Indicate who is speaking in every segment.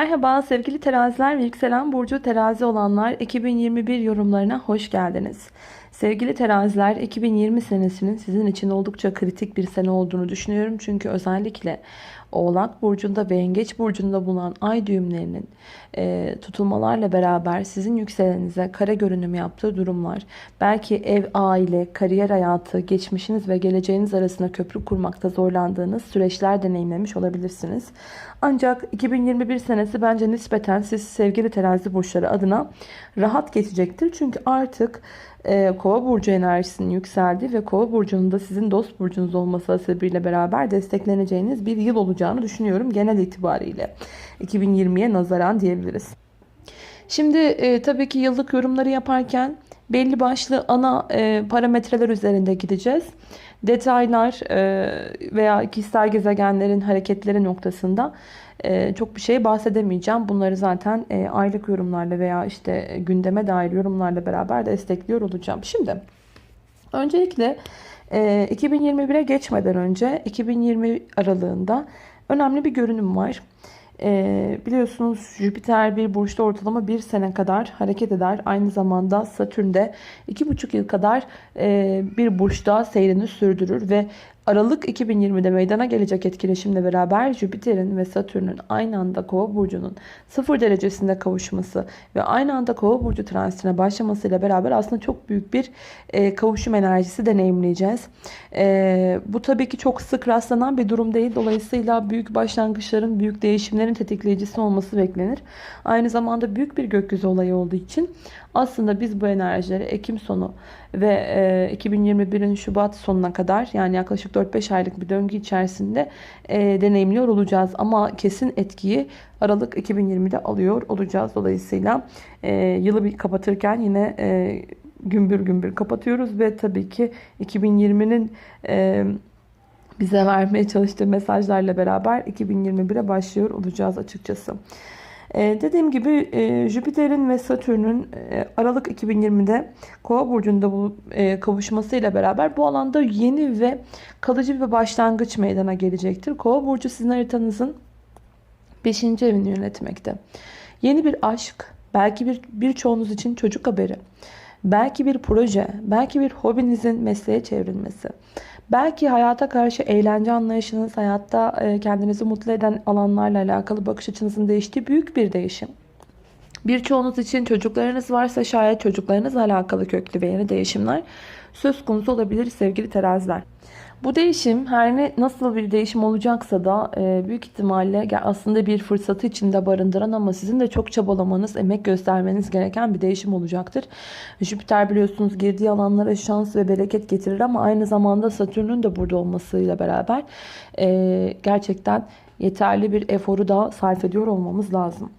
Speaker 1: Merhaba sevgili teraziler ve yükselen burcu terazi olanlar 2021 yorumlarına hoş geldiniz. Sevgili teraziler 2020 senesinin sizin için oldukça kritik bir sene olduğunu düşünüyorum. Çünkü özellikle Oğlak Burcu'nda ve Yengeç Burcu'nda bulunan ay düğümlerinin e, tutulmalarla beraber sizin yükselenize kare görünüm yaptığı durumlar, belki ev, aile, kariyer hayatı, geçmişiniz ve geleceğiniz arasında köprü kurmakta zorlandığınız süreçler deneyimlemiş olabilirsiniz. Ancak 2021 senesi bence nispeten siz sevgili terazi burçları adına rahat geçecektir. Çünkü artık e, kova burcu enerjisinin yükseldi ve kova burcunun da sizin dost burcunuz olması sebebiyle beraber destekleneceğiniz bir yıl olacağını düşünüyorum genel itibariyle. 2020'ye nazaran diyebiliriz. Şimdi e, tabii ki yıllık yorumları yaparken belli başlı ana e, parametreler üzerinde gideceğiz. Detaylar e, veya kişisel gezegenlerin hareketleri noktasında e, çok bir şey bahsedemeyeceğim. Bunları zaten e, aylık yorumlarla veya işte gündeme dair yorumlarla beraber destekliyor olacağım. Şimdi öncelikle e, 2021'e geçmeden önce 2020 aralığında önemli bir görünüm var. E, biliyorsunuz Jüpiter bir burçta ortalama bir sene kadar hareket eder. Aynı zamanda Satürn de iki buçuk yıl kadar e, bir burçta seyrini sürdürür ve Aralık 2020'de meydana gelecek etkileşimle beraber Jüpiter'in ve Satürn'ün aynı anda Kova burcunun 0 derecesinde kavuşması ve aynı anda Kova burcu transitine başlamasıyla beraber aslında çok büyük bir e, kavuşum enerjisi deneyimleyeceğiz. E, bu tabii ki çok sık rastlanan bir durum değil. Dolayısıyla büyük başlangıçların, büyük değişimlerin tetikleyicisi olması beklenir. Aynı zamanda büyük bir gökyüzü olayı olduğu için aslında biz bu enerjileri Ekim sonu ve e, 2021'in Şubat sonuna kadar yani yaklaşık 4-5 aylık bir döngü içerisinde e, deneyimliyor olacağız. Ama kesin etkiyi Aralık 2020'de alıyor olacağız. Dolayısıyla e, yılı bir kapatırken yine e, gümbür gümbür kapatıyoruz ve tabii ki 2020'nin e, bize vermeye çalıştığı mesajlarla beraber 2021'e başlıyor olacağız açıkçası. Ee, dediğim gibi e, Jüpiter'in ve Satürn'ün e, Aralık 2020'de Kova burcunda bu e, kavuşmasıyla beraber bu alanda yeni ve kalıcı bir başlangıç meydana gelecektir. Kova burcu sizin haritanızın 5. evini yönetmekte. Yeni bir aşk, belki bir birçoğunuz için çocuk haberi, belki bir proje, belki bir hobinizin mesleğe çevrilmesi. Belki hayata karşı eğlence anlayışınız, hayatta e, kendinizi mutlu eden alanlarla alakalı bakış açınızın değiştiği büyük bir değişim. Birçoğunuz için çocuklarınız varsa şayet çocuklarınızla alakalı köklü ve yeni değişimler söz konusu olabilir sevgili teraziler. Bu değişim her ne nasıl bir değişim olacaksa da e, büyük ihtimalle aslında bir fırsatı içinde barındıran ama sizin de çok çabalamanız, emek göstermeniz gereken bir değişim olacaktır. Jüpiter biliyorsunuz girdiği alanlara şans ve bereket getirir ama aynı zamanda Satürn'ün de burada olmasıyla beraber e, gerçekten yeterli bir eforu da sarf ediyor olmamız lazım.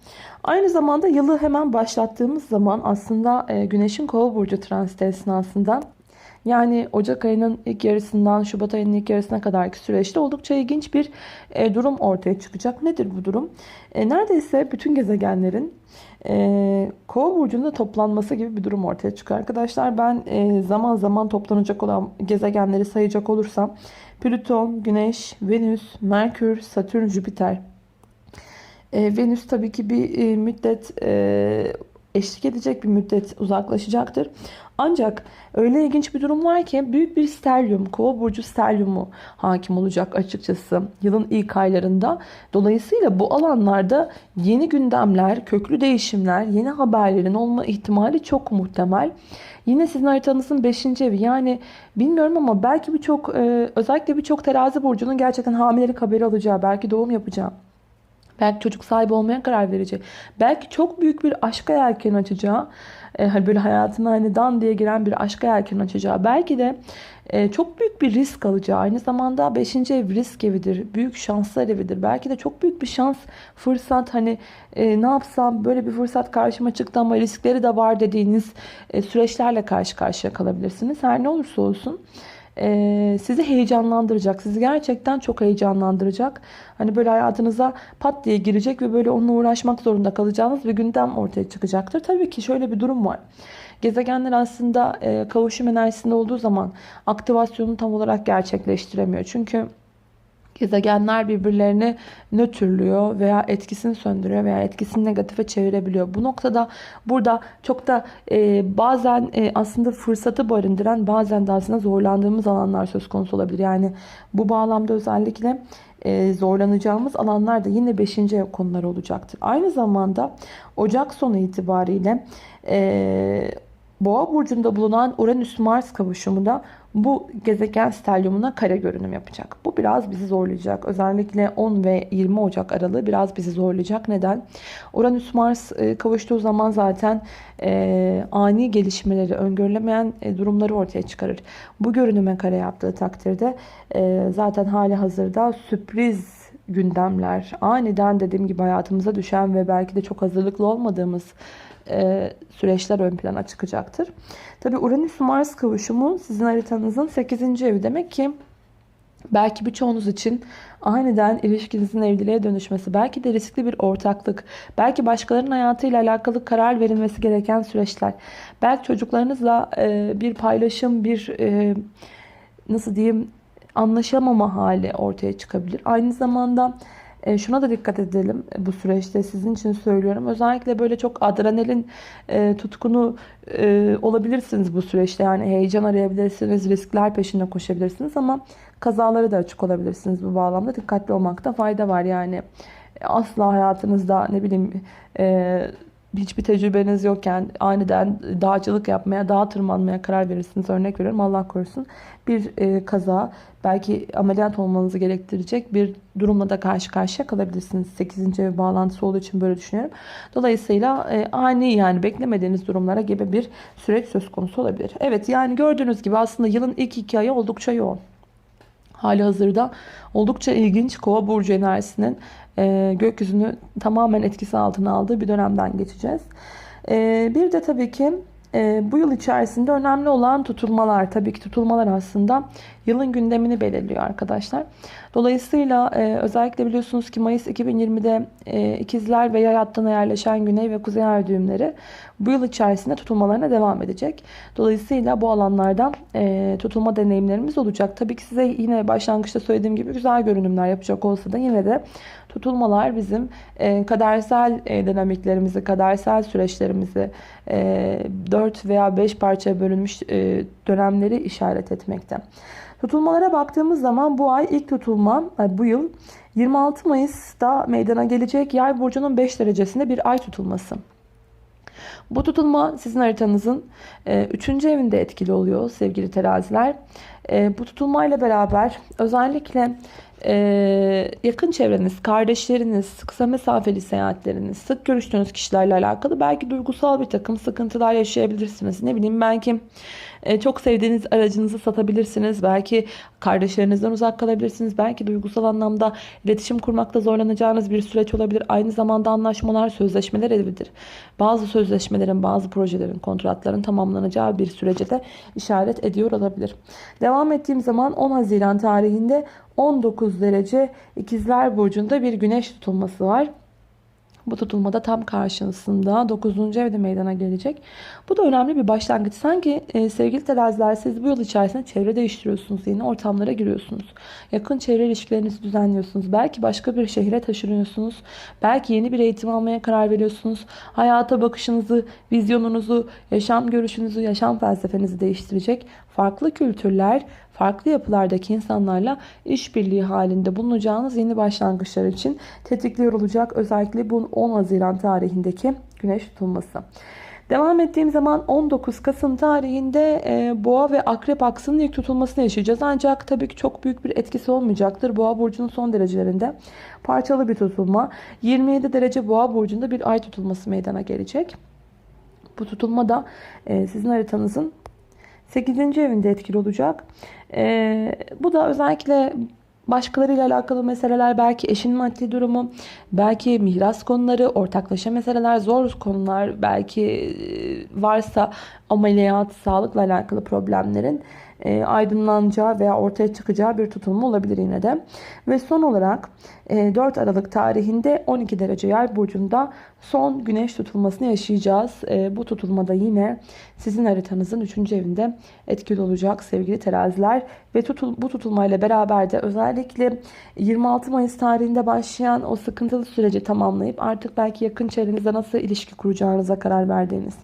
Speaker 1: Aynı zamanda yılı hemen başlattığımız zaman aslında e, Güneş'in Kova burcu transiti esnasında yani Ocak ayının ilk yarısından Şubat ayının ilk yarısına kadarki süreçte oldukça ilginç bir e, durum ortaya çıkacak. Nedir bu durum? E, neredeyse bütün gezegenlerin e, Kova burcunda toplanması gibi bir durum ortaya çıkıyor. Arkadaşlar ben e, zaman zaman toplanacak olan gezegenleri sayacak olursam Plüton, Güneş, Venüs, Merkür, Satürn, Jüpiter. Venüs tabii ki bir müddet eşlik edecek bir müddet uzaklaşacaktır. Ancak öyle ilginç bir durum var ki büyük bir stelyum, kova burcu stelyumu hakim olacak açıkçası yılın ilk aylarında. Dolayısıyla bu alanlarda yeni gündemler, köklü değişimler, yeni haberlerin olma ihtimali çok muhtemel. Yine sizin haritanızın 5. evi yani bilmiyorum ama belki birçok e, özellikle birçok terazi burcunun gerçekten hamilelik haberi alacağı, belki doğum yapacağı Belki çocuk sahibi olmaya karar verecek. Belki çok büyük bir aşka yelken açacağı. E, hani böyle hayatına hani dan diye giren bir aşka yelken açacağı. Belki de e, çok büyük bir risk alacağı. Aynı zamanda 5. ev risk evidir. Büyük şanslar evidir. Belki de çok büyük bir şans, fırsat. Hani e, ne yapsam böyle bir fırsat karşıma çıktı ama riskleri de var dediğiniz e, süreçlerle karşı karşıya kalabilirsiniz. Her ne olursa olsun e, sizi heyecanlandıracak. Sizi gerçekten çok heyecanlandıracak. Hani böyle hayatınıza pat diye girecek ve böyle onunla uğraşmak zorunda kalacağınız bir gündem ortaya çıkacaktır. Tabii ki şöyle bir durum var. Gezegenler aslında e, kavuşum enerjisinde olduğu zaman aktivasyonu tam olarak gerçekleştiremiyor. Çünkü Gezegenler birbirlerini nötrlüyor veya etkisini söndürüyor veya etkisini negatife çevirebiliyor. Bu noktada burada çok da e, bazen e, aslında fırsatı barındıran bazen de aslında zorlandığımız alanlar söz konusu olabilir. Yani bu bağlamda özellikle e, zorlanacağımız alanlar da yine 5. ev konuları olacaktır. Aynı zamanda Ocak sonu itibariyle e, Boğa burcunda bulunan Uranüs-Mars kavuşumu da bu gezegen stelyumuna kare görünüm yapacak. Bu biraz bizi zorlayacak. Özellikle 10 ve 20 Ocak aralığı biraz bizi zorlayacak. Neden? Uranüs-Mars e, kavuştuğu zaman zaten e, ani gelişmeleri, öngörülemeyen e, durumları ortaya çıkarır. Bu görünüme kare yaptığı takdirde e, zaten hali hazırda sürpriz gündemler, aniden dediğim gibi hayatımıza düşen ve belki de çok hazırlıklı olmadığımız e, süreçler ön plana çıkacaktır. Tabi Uranüs-Mars kavuşumu sizin haritanızın 8. evi demek ki belki birçoğunuz için aniden ilişkinizin evliliğe dönüşmesi, belki de riskli bir ortaklık, belki başkalarının hayatıyla alakalı karar verilmesi gereken süreçler, belki çocuklarınızla e, bir paylaşım, bir e, nasıl diyeyim anlaşamama hali ortaya çıkabilir. Aynı zamanda e, şuna da dikkat edelim bu süreçte sizin için söylüyorum. Özellikle böyle çok adrenalin e, tutkunu e, olabilirsiniz bu süreçte. Yani heyecan arayabilirsiniz, riskler peşinde koşabilirsiniz ama kazaları da açık olabilirsiniz bu bağlamda. Dikkatli olmakta fayda var. Yani asla hayatınızda ne bileyim e, hiçbir tecrübeniz yokken aniden dağcılık yapmaya, dağ tırmanmaya karar verirsiniz. Örnek veriyorum Allah korusun. Bir e, kaza belki ameliyat olmanızı gerektirecek bir durumla da karşı karşıya kalabilirsiniz. 8. ev bağlantısı olduğu için böyle düşünüyorum. Dolayısıyla e, ani yani beklemediğiniz durumlara gibi bir süreç söz konusu olabilir. Evet yani gördüğünüz gibi aslında yılın ilk iki ayı oldukça yoğun. Hali hazırda oldukça ilginç kova burcu enerjisinin e, gökyüzünü tamamen etkisi altına aldığı bir dönemden geçeceğiz. E, bir de tabii ki e, bu yıl içerisinde önemli olan tutulmalar. Tabii ki tutulmalar aslında yılın gündemini belirliyor arkadaşlar. Dolayısıyla e, özellikle biliyorsunuz ki Mayıs 2020'de e, ikizler ve yay hattına yerleşen güney ve kuzey ay düğümleri bu yıl içerisinde tutulmalarına devam edecek. Dolayısıyla bu alanlarda e, tutulma deneyimlerimiz olacak. Tabii ki size yine başlangıçta söylediğim gibi güzel görünümler yapacak olsa da yine de tutulmalar bizim e, kadersel e, dinamiklerimizi, kadersel süreçlerimizi e, 4 veya 5 parçaya bölünmüş e, dönemleri işaret etmekte. Tutulmalara baktığımız zaman bu ay ilk tutulma bu yıl 26 Mayıs'ta meydana gelecek yay burcunun 5 derecesinde bir ay tutulması. Bu tutulma sizin haritanızın 3. E, evinde etkili oluyor sevgili teraziler. E, bu tutulmayla beraber özellikle e, yakın çevreniz, kardeşleriniz, kısa mesafeli seyahatleriniz, sık görüştüğünüz kişilerle alakalı belki duygusal bir takım sıkıntılar yaşayabilirsiniz. Ne bileyim belki e, çok sevdiğiniz aracınızı satabilirsiniz. Belki kardeşlerinizden uzak kalabilirsiniz. Belki duygusal anlamda iletişim kurmakta zorlanacağınız bir süreç olabilir. Aynı zamanda anlaşmalar, sözleşmeler edilir. Bazı sözleşmelerin, bazı projelerin, kontratların tamamlanacağı bir sürece de işaret ediyor olabilir. Devam ettiğim zaman 10 Haziran tarihinde 19 derece ikizler burcunda bir güneş tutulması var. Bu tutulmada tam karşısında 9. evde meydana gelecek. Bu da önemli bir başlangıç. Sanki e, sevgili teraziler siz bu yıl içerisinde çevre değiştiriyorsunuz. Yeni ortamlara giriyorsunuz. Yakın çevre ilişkilerinizi düzenliyorsunuz. Belki başka bir şehre taşınıyorsunuz. Belki yeni bir eğitim almaya karar veriyorsunuz. Hayata bakışınızı, vizyonunuzu, yaşam görüşünüzü, yaşam felsefenizi değiştirecek farklı kültürler, farklı yapılardaki insanlarla işbirliği halinde bulunacağınız yeni başlangıçlar için tetikliyor olacak. Özellikle bu 10 Haziran tarihindeki güneş tutulması. Devam ettiğim zaman 19 Kasım tarihinde e, Boğa ve Akrep aksının ilk tutulmasını yaşayacağız. Ancak tabii ki çok büyük bir etkisi olmayacaktır. Boğa burcunun son derecelerinde parçalı bir tutulma. 27 derece Boğa burcunda bir ay tutulması meydana gelecek. Bu tutulma da e, sizin haritanızın 8. evinde etkili olacak. E, bu da özellikle başkalarıyla alakalı meseleler, belki eşin maddi durumu, belki miras konuları, ortaklaşa meseleler, zor konular, belki e, varsa ameliyat, sağlıkla alakalı problemlerin e, aydınlanacağı veya ortaya çıkacağı bir tutulma olabilir yine de. Ve son olarak e, 4 Aralık tarihinde 12 derece yay burcunda son güneş tutulmasını yaşayacağız. E, bu tutulmada yine sizin haritanızın 3. evinde etkili olacak sevgili teraziler. Ve tutul, bu tutulmayla beraber de özellikle 26 Mayıs tarihinde başlayan o sıkıntılı süreci tamamlayıp artık belki yakın çevrenizde nasıl ilişki kuracağınıza karar verdiğiniz.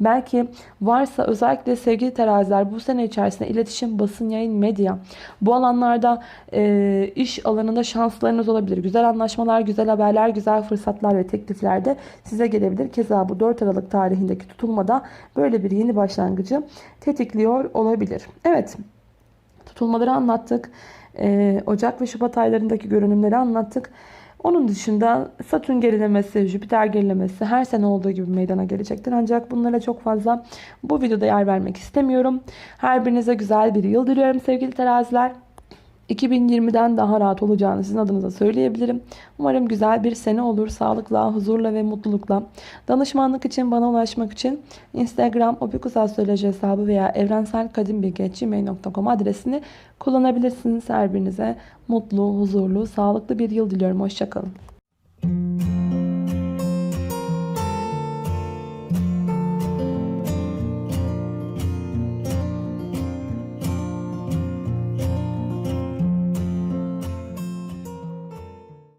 Speaker 1: Belki varsa özellikle sevgili teraziler bu sene içerisinde iletişim, basın, yayın, medya bu alanlarda e, iş alanında şanslarınız olabilir. Güzel anlaşmalar, güzel haberler, güzel fırsatlar ve teklifler de size gelebilir. Keza bu 4 Aralık tarihindeki tutulmada böyle bir yeni başlangıcı tetikliyor olabilir. Evet tutulmaları anlattık. Ee, Ocak ve Şubat aylarındaki görünümleri anlattık. Onun dışında Satürn gerilemesi, Jüpiter gerilemesi her sene olduğu gibi meydana gelecektir. Ancak bunlara çok fazla bu videoda yer vermek istemiyorum. Her birinize güzel bir yıl diliyorum sevgili teraziler. 2020'den daha rahat olacağını sizin adınıza söyleyebilirim. Umarım güzel bir sene olur. Sağlıkla, huzurla ve mutlulukla. Danışmanlık için bana ulaşmak için Instagram opikusastroloji hesabı veya evrenselkadimbilgi.gmail.com adresini kullanabilirsiniz. Her birinize mutlu, huzurlu, sağlıklı bir yıl diliyorum. Hoşçakalın.